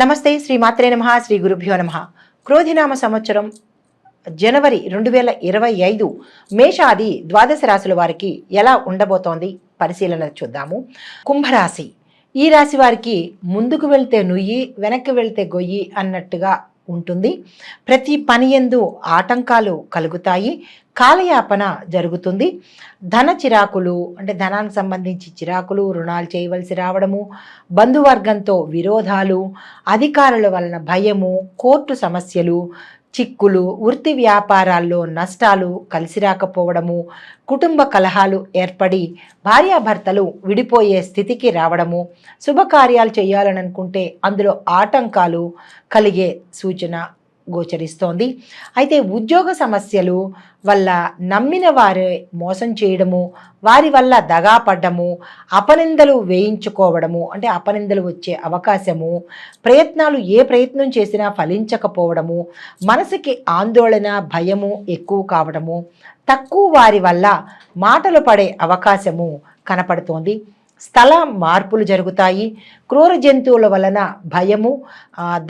నమస్తే శ్రీ మాత్రే నమ శ్రీ గురుభ్యో నమ. క్రోధినామ సంవత్సరం జనవరి రెండు వేల ఇరవై ఐదు మేషాది ద్వాదశ రాశుల వారికి ఎలా ఉండబోతోంది? పరిశీలన చూద్దాము. కుంభరాశి. ఈ రాశి వారికి ముందుకు వెళ్తే నుయ్యి వెనక్కి వెళ్తే గొయ్యి అన్నట్టుగా ఉంటుంది. ప్రతి పని ఎందు ఆటంకాలు కలుగుతాయి. కాలయాపన జరుగుతుంది. ధన చిరాకులు అంటే ధనానికి సంబంధించి చిరాకులు రుణాలు చేయవలసి రావడము బంధువర్గంతో విరోధాలు అధికారుల వలన భయము కోర్టు సమస్యలు చిక్కులు వృత్తి వ్యాపారాల్లో నష్టాలు కలిసి రాకపోవడము కుటుంబ కలహాలు ఏర్పడి భార్యాభర్తలు విడిపోయే స్థితికి రావడము శుభకార్యాలు చేయాలనుకుంటే అందులో ఆటంకాలు కలిగే సూచన గోచరిస్తోంది. అయితే ఉద్యోగ సమస్యలు వల్ల నమ్మిన వారే మోసం చేయడము వారి వల్ల దగా పడ్డము అపనిందలు వేయించుకోవడము అంటే అపనిందలు వచ్చే అవకాశము ప్రయత్నాలు ఏ ప్రయత్నం చేసినా ఫలించకపోవడము మనసుకి ఆందోళన భయము ఎక్కువ కావడము తక్కువ వారి వల్ల మాటలు పడే అవకాశము కనపడుతోంది. స్థల మార్పులు జరుగుతాయి. క్రూర జంతువుల వలన భయము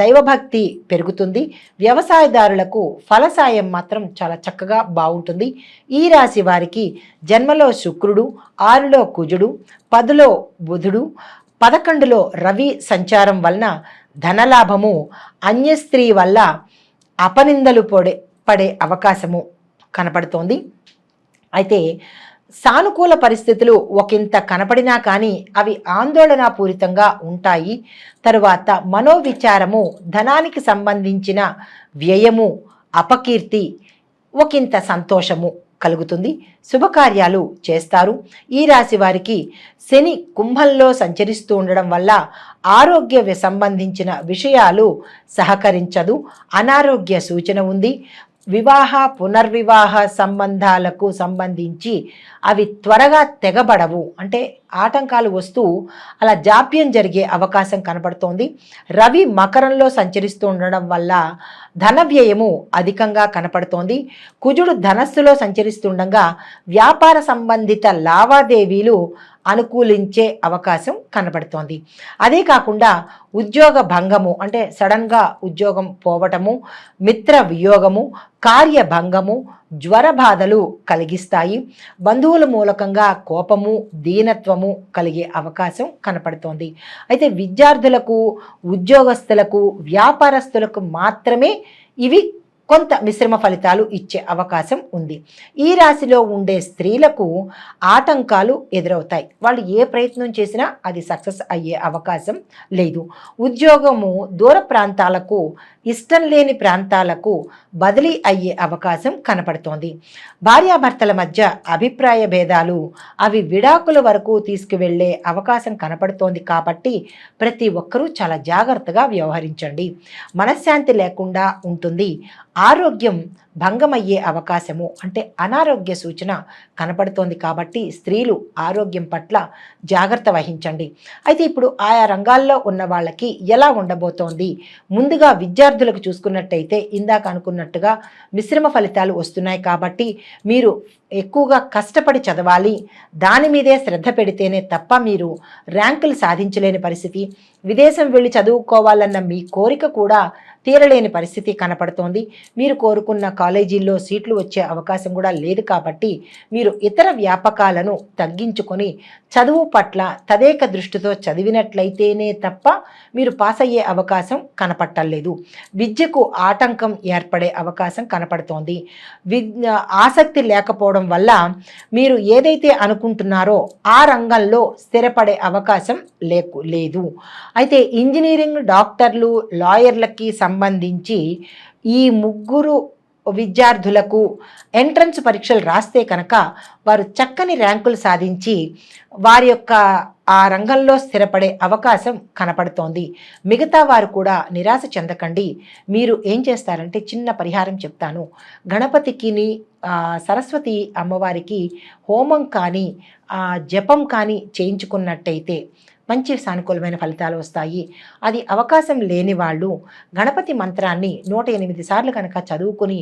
దైవభక్తి పెరుగుతుంది. వ్యవసాయదారులకు ఫలసాయం మాత్రం చాలా చక్కగా బాగుంటుంది. ఈ రాశి వారికి జన్మలో శుక్రుడు ఆరులో కుజుడు పదులో బుధుడు పదకొండులో రవి సంచారం వలన ధనలాభము అన్యస్త్రీ వల్ల అపనిందలు పడే పడే అవకాశము కనపడుతోంది. అయితే సానుకూల పరిస్థితులు ఒకంత కనపడినా కానీ అవి ఆందోళనాపూరితంగా ఉంటాయి. తరువాత మనోవిచారము ధనానికి సంబంధించిన వ్యయము అపకీర్తి ఒకంత సంతోషము కలుగుతుంది. శుభకార్యాలు చేస్తారు. ఈ రాశి వారికి శని కుంభంలో సంచరిస్తూ ఉండడం వల్ల ఆరోగ్య సంబంధించిన విషయాలు సహకరించదు. అనారోగ్య సూచన ఉంది. వివాహ పునర్వివాహ సంబంధాలకు సంబంధించి అవి త్వరగా తెగబడవు. అంటే ఆటంకాలు వస్తూ అలా జాప్యం జరిగే అవకాశం కనబడుతోంది. రవి మకరంలో సంచరిస్తూ ఉండడం వల్ల ధన వ్యయము అధికంగా కనపడుతోంది. కుజుడు ధనస్సులో సంచరిస్తుండగా వ్యాపార సంబంధిత లావాదేవీలు అనుకూలించే అవకాశం కనబడుతోంది అదే కాకుండా ఉద్యోగ భంగము అంటే సడన్గా ఉద్యోగం పోవటము మిత్ర వియోగము కార్యభంగము జ్వర బాధలు కలిగిస్తాయి. బంధువుల మూలకంగా కోపము దీనత్వము కలిగే అవకాశం కనపడుతోంది. అయితే విద్యార్థులకు ఉద్యోగస్తులకు వ్యాపారస్తులకు మాత్రమే ఇవి కొంత మిశ్రమ ఫలితాలు ఇచ్చే అవకాశం ఉంది. ఈ రాశిలో ఉండే స్త్రీలకు ఆటంకాలు ఎదురవుతాయి. వాళ్ళు ఏ ప్రయత్నం చేసినా అది సక్సెస్ అయ్యే అవకాశం లేదు. ఉద్యోగము దూర ప్రాంతాలకు ఇష్టం లేని ప్రాంతాలకు బదిలీ అయ్యే అవకాశం కనపడుతోంది. భార్యాభర్తల మధ్య అభిప్రాయ భేదాలు అవి విడాకుల వరకు తీసుకువెళ్ళే అవకాశం కనపడుతోంది కాబట్టి ప్రతి ఒక్కరూ చాలా జాగ్రత్తగా వ్యవహరించండి. మనశ్శాంతి లేకుండా ఉంటుంది. ఆరోగ్యం భంగమయ్యే అవకాశము అంటే అనారోగ్య సూచన కనపడుతోంది కాబట్టి స్త్రీలు ఆరోగ్యం పట్ల జాగ్రత్త వహించండి. అయితే ఇప్పుడు ఆయా రంగాల్లో ఉన్న వాళ్ళకి ఎలా ఉండబోతోంది? ముందుగా విద్యార్థులకు చూసుకున్నట్టయితే ఇందాక అనుకున్నట్టుగా మిశ్రమ ఫలితాలు వస్తున్నాయి కాబట్టి మీరు ఎక్కువగా కష్టపడి చదవాలి. దాని మీదే శ్రద్ధ పెడితేనే తప్ప మీరు ర్యాంకులు సాధించలేని పరిస్థితి. విదేశం వెళ్ళి చదువుకోవాలన్న మీ కోరిక కూడా తీరలేని పరిస్థితి కనపడుతోంది. మీరు కోరుకున్న కాలేజీల్లో సీట్లు వచ్చే అవకాశం కూడా లేదు కాబట్టి మీరు ఇతర వ్యాపకాలను తగ్గించుకొని చదువు పట్ల తదేక దృష్టితో చదివినట్లయితేనే తప్ప మీరు పాస్ అయ్యే అవకాశం కనపట్టలేదు. విద్యకు ఆటంకం ఏర్పడే అవకాశం కనపడుతోంది. విద్ ఆసక్తి లేకపోవడం వల్ల మీరు ఏదైతే అనుకుంటున్నారో ఆ రంగంలో స్థిరపడే అవకాశం లేకు లేదు. అయితే ఇంజనీరింగ్ డాక్టర్లు లాయర్లకి సంబంధించి ఈ ముగ్గురు విద్యార్థులకు ఎంట్రన్స్ పరీక్షలు రాస్తే కనుక వారు చక్కని ర్యాంకులు సాధించి వారి యొక్క ఆ రంగంలో స్థిరపడే అవకాశం కనపడుతోంది. మిగతా వారు కూడా నిరాశ చెందకండి. మీరు ఏం చేస్తారంటే చిన్న పరిహారం చెప్తాను. గణపతికిని సరస్వతి అమ్మవారికి హోమం కానీ జపం కానీ చేయించుకున్నట్టయితే మంచి సానుకూలమైన ఫలితాలు వస్తాయి. అది అవకాశం లేని వాళ్ళు గణపతి మంత్రాన్ని నూట ఎనిమిది సార్లు కనుక చదువుకుని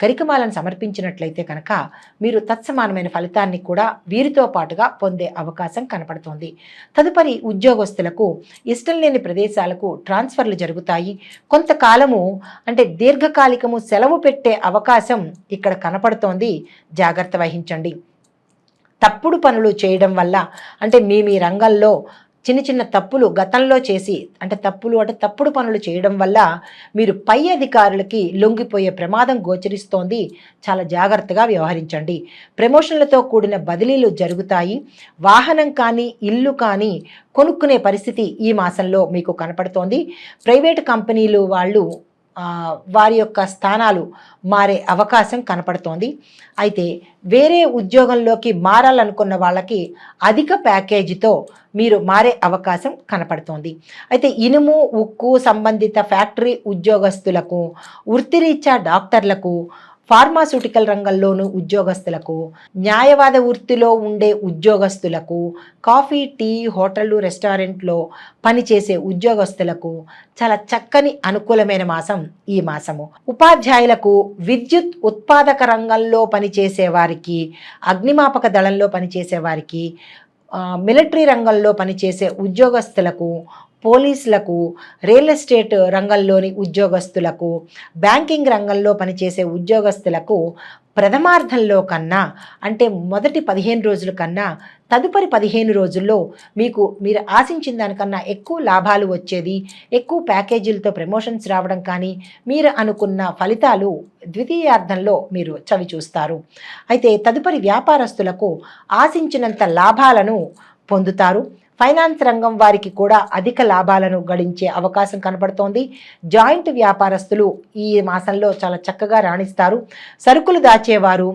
కరికమాలను సమర్పించినట్లయితే కనుక మీరు తత్సమానమైన ఫలితాన్ని కూడా వీరితో పాటుగా పొందే అవకాశం కనపడుతోంది. తదుపరి ఉద్యోగస్తులకు ఇష్టం లేని ప్రదేశాలకు ట్రాన్స్ఫర్లు జరుగుతాయి. కొంతకాలము అంటే దీర్ఘకాలికము సెలవు పెట్టే అవకాశం ఇక్కడ కనపడుతోంది. జాగ్రత్త వహించండి. తప్పుడు పనులు చేయడం వల్ల అంటే మీ మీ రంగంలో చిన్న చిన్న తప్పులు గతంలో చేసి అంటే తప్పులు అంటే తప్పుడు పనులు చేయడం వల్ల మీరు పై అధికారులకి లొంగిపోయే ప్రమాదం గోచరిస్తోంది. చాలా జాగ్రత్తగా వ్యవహరించండి. ప్రమోషన్లతో కూడిన బదిలీలు జరుగుతాయి. వాహనం కానీ ఇల్లు కానీ కొనుక్కునే పరిస్థితి ఈ మాసంలో మీకు కనపడుతోంది. ప్రైవేట్ కంపెనీలు వాళ్ళు వారి యొక్క స్థానాలు మారే అవకాశం కనపడుతోంది. అయితే వేరే ఉద్యోగంలోకి మారాలనుకున్న వాళ్ళకి అధిక ప్యాకేజీతో మీరు మారే అవకాశం కనపడుతోంది. అయితే ఇనుము ఉక్కు సంబంధిత ఫ్యాక్టరీ ఉద్యోగస్తులకు వృత్తిరీత్యా డాక్టర్లకు ఫార్మాస్యూటికల్ రంగంలోను ఉద్యోగస్తులకు న్యాయవాద వృత్తిలో ఉండే ఉద్యోగస్తులకు కాఫీ టీ హోటళ్ళు రెస్టారెంట్లో పనిచేసే ఉద్యోగస్తులకు చాలా చక్కని అనుకూలమైన మాసం ఈ మాసము. ఉపాధ్యాయులకు విద్యుత్ ఉత్పాదక రంగంలో పనిచేసే వారికి అగ్నిమాపక దళంలో పనిచేసే వారికి మిలిటరీ రంగంలో పనిచేసే ఉద్యోగస్తులకు పోలీసులకు రియల్ ఎస్టేట్ రంగంలోని ఉద్యోగస్తులకు బ్యాంకింగ్ రంగంలో పనిచేసే ఉద్యోగస్తులకు ప్రథమార్థంలో కన్నా అంటే మొదటి పదిహేను రోజుల కన్నా తదుపరి పదిహేను రోజుల్లో మీకు మీరు ఆశించిన దానికన్నా ఎక్కువ లాభాలు వచ్చేది ఎక్కువ ప్యాకేజీలతో ప్రమోషన్స్ రావడం కానీ మీరు అనుకున్న ఫలితాలు ద్వితీయార్థంలో మీరు చవి చూస్తారు. అయితే తదుపరి వ్యాపారస్తులకు ఆశించినంత లాభాలను పొందుతారు. ఫైనాన్స్ రంగం వారికి కూడా అధిక లాభాలను గడించే అవకాశం కనబడుతోంది. జాయింట్ వ్యాపారస్తులు ఈ మాసంలో చాలా చక్కగా రాణిస్తారు. సరుకులు దాచేవారు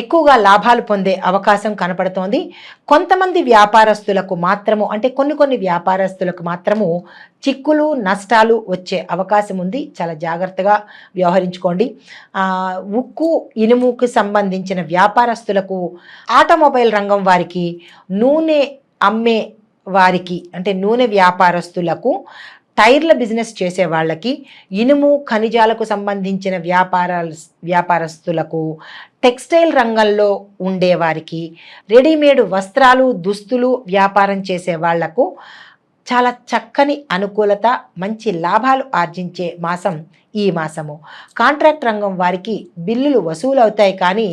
ఎక్కువగా లాభాలు పొందే అవకాశం కనపడుతోంది. కొంతమంది వ్యాపారస్తులకు మాత్రము అంటే కొన్ని కొన్ని వ్యాపారస్తులకు మాత్రము చిక్కులు నష్టాలు వచ్చే అవకాశం ఉంది. చాలా జాగ్రత్తగా వ్యవహరించుకోండి. ఉక్కు ఇనుముకు సంబంధించిన వ్యాపారస్తులకు ఆటోమొబైల్ రంగం వారికి నూనె అమ్మే వారికి అంటే నూనె వ్యాపారస్తులకు టైర్ల బిజినెస్ చేసే వాళ్ళకి ఇనుము ఖనిజాలకు సంబంధించిన వ్యాపార వ్యాపారస్తులకు టెక్స్టైల్ రంగంలో ఉండేవారికి రెడీమేడ్ వస్త్రాలు దుస్తులు వ్యాపారం చేసే వాళ్ళకు చాలా చక్కని అనుకూలత మంచి లాభాలు ఆర్జించే మాసం ఈ మాసము. కాంట్రాక్ట్ రంగం వారికి బిల్లులు వసూలు అవుతాయి కానీ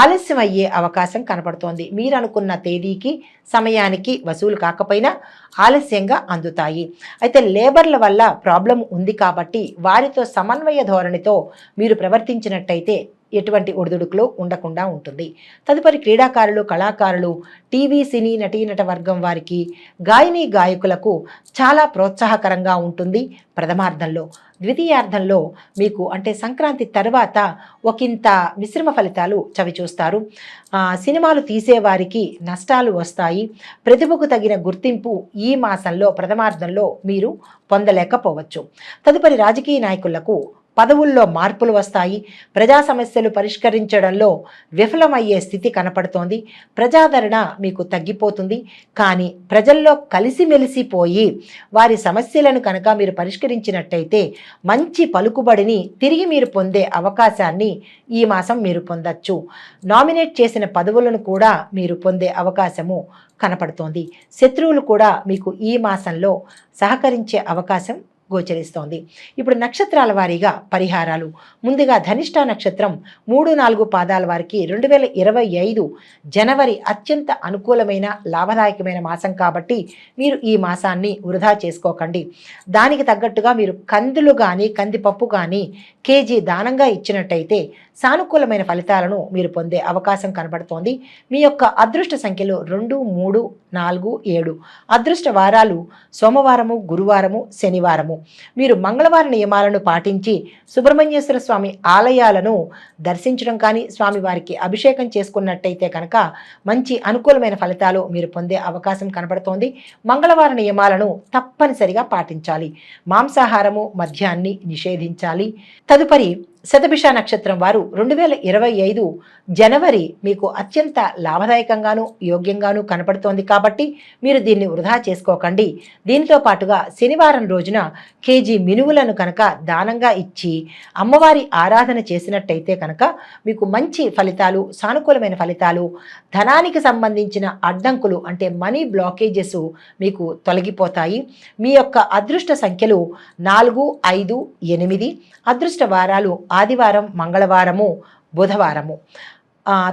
ఆలస్యం అయ్యే అవకాశం కనపడుతోంది. మీరు అనుకున్న తేదీకి సమయానికి వసూలు కాకపోయినా ఆలస్యంగా అందుతాయి. అయితే లేబర్ల వల్ల ప్రాబ్లం ఉంది కాబట్టి వారితో సమన్వయ ధోరణితో మీరు ప్రవర్తించినట్టయితే ఎటువంటి ఒడిదుడుకులు ఉండకుండా ఉంటుంది. తదుపరి క్రీడాకారులు కళాకారులు టీవీ సినీ నటీనట వర్గం వారికి గాయని గాయకులకు చాలా ప్రోత్సాహకరంగా ఉంటుంది ప్రథమార్థంలో ద్వితీయార్థంలో మీకు అంటే సంక్రాంతి తర్వాత ఒకంత మిశ్రమ ఫలితాలు చవిచూస్తారు సినిమాలు తీసేవారికి నష్టాలు వస్తాయి. ప్రతిభకు తగిన గుర్తింపు ఈ మాసంలో ప్రథమార్థంలో మీరు పొందలేకపోవచ్చు. తదుపరి రాజకీయ నాయకులకు పదవుల్లో మార్పులు వస్తాయి. ప్రజా సమస్యలు పరిష్కరించడంలో విఫలమయ్యే స్థితి కనపడుతోంది. ప్రజాదరణ మీకు తగ్గిపోతుంది. కానీ ప్రజల్లో కలిసిమెలిసిపోయి వారి సమస్యలను కనుక మీరు పరిష్కరించినట్టయితే మంచి పలుకుబడిని తిరిగి మీరు పొందే అవకాశాన్ని ఈ మాసం మీరు పొందొచ్చు. నామినేట్ చేసిన పదవులను కూడా మీరు పొందే అవకాశము కనపడుతోంది. శత్రువులు కూడా మీకు ఈ మాసంలో సహకరించే అవకాశం గోచరిస్తోంది. ఇప్పుడు నక్షత్రాల వారీగా పరిహారాలు. ముందుగా ధనిష్ట నక్షత్రం మూడు నాలుగు పాదాల వారికి రెండు వేల ఇరవై ఐదు జనవరి అత్యంత అనుకూలమైన లాభదాయకమైన మాసం కాబట్టి మీరు ఈ మాసాన్ని వృధా చేసుకోకండి. దానికి తగ్గట్టుగా మీరు కందులు కానీ కందిపప్పు కానీ కేజీ దానంగా ఇచ్చినట్టయితే సానుకూలమైన ఫలితాలను మీరు పొందే అవకాశం కనబడుతోంది. మీ యొక్క అదృష్ట సంఖ్యలు రెండు మూడు నాలుగు ఏడు. అదృష్ట వారాలు సోమవారము గురువారము శనివారము. మీరు మంగళవార నియమాలను పాటించి సుబ్రహ్మణ్యేశ్వర స్వామి ఆలయాలను దర్శించడం కానీ స్వామివారికి అభిషేకం చేసుకున్నట్టయితే కనుక మంచి అనుకూలమైన ఫలితాలు మీరు పొందే అవకాశం కనబడుతోంది. మంగళవార నియమాలను తప్పనిసరిగా పాటించాలి. మాంసాహారము మద్యాన్ని నిషేధించాలి. తదుపరి శతభిష నక్షత్రం వారు రెండు వేల ఇరవై ఐదు జనవరి మీకు అత్యంత లాభదాయకంగాను యోగ్యంగాను కనపడుతోంది కాబట్టి మీరు దీన్ని వృధా చేసుకోకండి. దీనితో పాటుగా శనివారం రోజున కేజీ మినువులను కనుక దానంగా ఇచ్చి అమ్మవారి ఆరాధన చేసినట్టయితే కనుక మీకు మంచి ఫలితాలు సానుకూలమైన ఫలితాలు ధనానికి సంబంధించిన అడ్డంకులు అంటే మనీ బ్లాకేజెస్ మీకు తొలగిపోతాయి. మీ యొక్క అదృష్ట సంఖ్యలు నాలుగు ఐదు ఎనిమిది అదృష్ట వారాలు ఆదివారం మంగళవారము బుధవారము.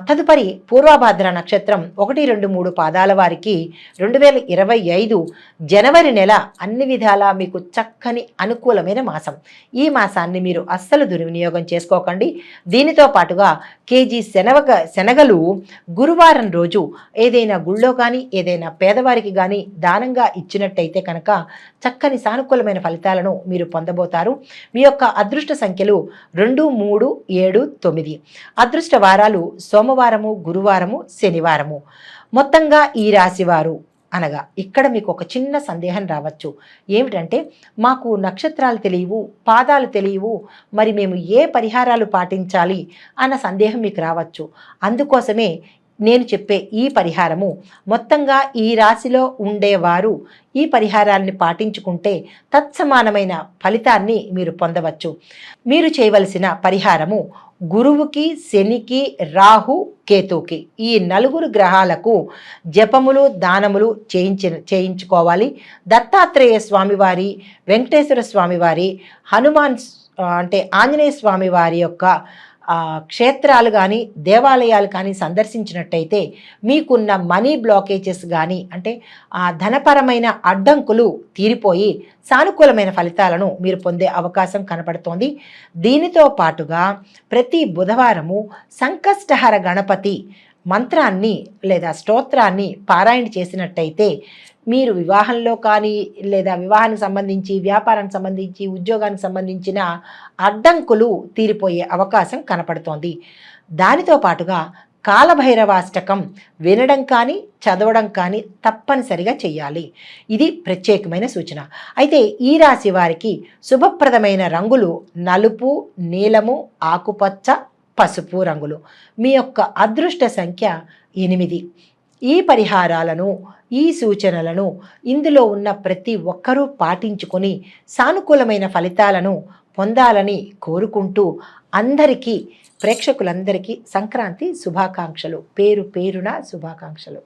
తదుపరి పూర్వభాద్ర నక్షత్రం ఒకటి రెండు మూడు పాదాల వారికి రెండు వేల ఇరవై ఐదు జనవరి నెల అన్ని విధాలా మీకు చక్కని అనుకూలమైన మాసం. ఈ మాసాన్ని మీరు అస్సలు దుర్వినియోగం చేసుకోకండి. దీనితో పాటుగా కేజీ శనగ శనగలు గురువారం రోజు ఏదైనా గుళ్ళో కానీ ఏదైనా పేదవారికి కానీ దానంగా ఇచ్చినట్టయితే కనుక చక్కని సానుకూలమైన ఫలితాలను మీరు పొందబోతారు. మీ యొక్క అదృష్ట సంఖ్యలు రెండు మూడు ఏడు తొమ్మిది. అదృష్ట వారాలు సోమవారము గురువారము శనివారము. మొత్తంగా ఈ రాశివారు అనగా ఇక్కడ మీకు ఒక చిన్న సందేహం రావచ్చు. ఏమిటంటే మాకు నక్షత్రాలు తెలియవు పాదాలు తెలియవు మరి మేము ఏ పరిహారాలు పాటించాలి అన్న సందేహం మీకు రావచ్చు. అందుకోసమే నేను చెప్పే ఈ పరిహారము మొత్తంగా ఈ రాశిలో ఉండేవారు ఈ పరిహారాన్ని పాటించుకుంటే తత్సమానమైన ఫలితాన్ని మీరు పొందవచ్చు. మీరు చేయవలసిన పరిహారము గురువుకి శనికి రాహు కేతుకి ఈ నలుగురు గ్రహాలకు జపములు దానములు చేయించి చేయించుకోవాలి. దత్తాత్రేయ స్వామివారి వెంకటేశ్వర స్వామివారి హనుమాన్ అంటే ఆంజనేయ స్వామి వారి యొక్క క్షేత్రాలు కానీ దేవాలయాలు కానీ సందర్శించినట్టయితే మీకున్న మనీ బ్లాకేజెస్ కానీ అంటే ఆ ధనపరమైన అడ్డంకులు తీరిపోయి సానుకూలమైన ఫలితాలను మీరు పొందే అవకాశం కనపడుతోంది. దీనితో పాటుగా ప్రతి బుధవారము సంకష్టహర గణపతి మంత్రాన్ని లేదా స్తోత్రాన్ని పారాయణ చేసినట్టయితే మీరు వివాహంలో కానీ లేదా వివాహానికి సంబంధించి వ్యాపారానికి సంబంధించి ఉద్యోగానికి సంబంధించిన అడ్డంకులు తీరిపోయే అవకాశం కనపడుతోంది. దానితో పాటుగా కాలభైరవాష్టకం వినడం కానీ చదవడం కానీ తప్పనిసరిగా చేయాలి ఇది ప్రత్యేకమైన సూచన. అయితే ఈ రాశి వారికి శుభప్రదమైన రంగులు నలుపు నీలము ఆకుపచ్చ పసుపు రంగులు. మీ యొక్క అదృష్ట సంఖ్య ఎనిమిది. ఈ పరిహారాలను ఈ సూచనలను ఇందులో ఉన్న ప్రతి ఒక్కరూ పాటించుకొని సానుకూలమైన ఫలితాలను పొందాలని కోరుకుంటూ అందరికీ ప్రేక్షకులందరికీ సంక్రాంతి శుభాకాంక్షలు. పేరు పేరున శుభాకాంక్షలు.